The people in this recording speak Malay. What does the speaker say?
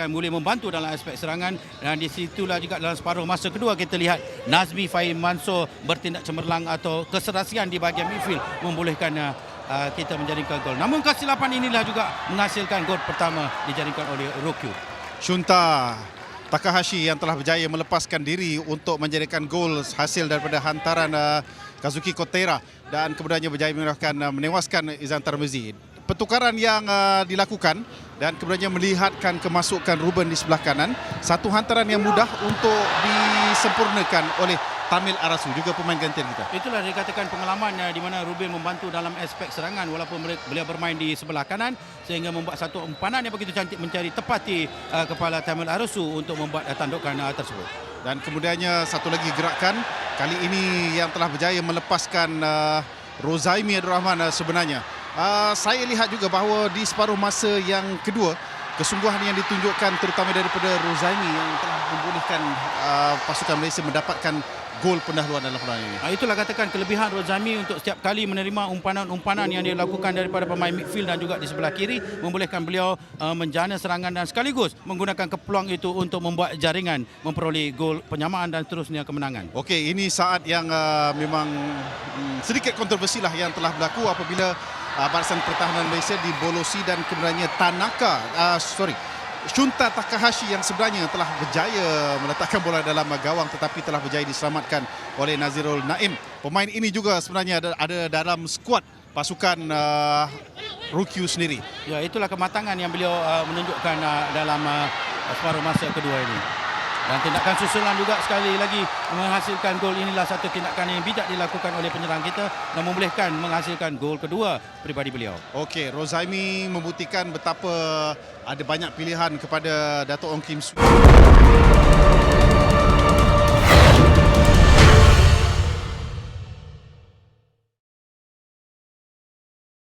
dikatakan boleh membantu dalam aspek serangan dan di situlah juga dalam separuh masa kedua kita lihat Nazmi Fahim Mansur bertindak cemerlang atau keserasian di bahagian midfield membolehkan uh, uh, kita menjaringkan gol. Namun kesilapan inilah juga menghasilkan gol pertama dijaringkan oleh Rokyu. Shunta Takahashi yang telah berjaya melepaskan diri untuk menjadikan gol hasil daripada hantaran uh, Kazuki Kotera dan kemudiannya berjaya menewaskan, uh, menewaskan Izan Tarmizi. Pertukaran yang uh, dilakukan dan kemudiannya melihatkan kemasukan Ruben di sebelah kanan. Satu hantaran yang mudah untuk disempurnakan oleh Tamil Arasu juga pemain gantian kita. Itulah dikatakan pengalaman uh, di mana Ruben membantu dalam aspek serangan walaupun beliau- bermain di sebelah kanan sehingga membuat satu umpanan yang begitu cantik mencari tepat di uh, kepala Tamil Arasu untuk membuat uh, tandukan uh, tersebut. Dan kemudiannya satu lagi gerakan kali ini yang telah berjaya melepaskan uh, Rozaimi Abdul Rahman uh, sebenarnya. Uh, saya lihat juga bahawa di separuh masa yang kedua kesungguhan yang ditunjukkan terutama daripada Rozaimi yang telah membolehkan uh, pasukan Malaysia mendapatkan gol pendahuluan dalam pertandingan ini. Uh, itulah katakan kelebihan Rozami untuk setiap kali menerima umpanan-umpanan yang dia lakukan daripada pemain midfield dan juga di sebelah kiri membolehkan beliau uh, menjana serangan dan sekaligus menggunakan kepeluang itu untuk membuat jaringan memperoleh gol penyamaan dan seterusnya kemenangan. Okey, ini saat yang uh, memang mm, sedikit kontroversi lah yang telah berlaku apabila uh, barisan pertahanan Malaysia dibolosi dan kemudiannya Tanaka, uh, sorry, Shunta Takahashi yang sebenarnya telah berjaya meletakkan bola dalam gawang tetapi telah berjaya diselamatkan oleh Nazirul Naim. Pemain ini juga sebenarnya ada, ada dalam skuad pasukan uh, Rukyu sendiri. Ya itulah kematangan yang beliau uh, menunjukkan uh, dalam uh, separuh masa kedua ini. Dan tindakan susulan juga sekali lagi menghasilkan gol inilah satu tindakan yang bijak dilakukan oleh penyerang kita dan membolehkan menghasilkan gol kedua pribadi beliau. Okey, Rozaimi membuktikan betapa ada banyak pilihan kepada Dato' Ong Kim Soo.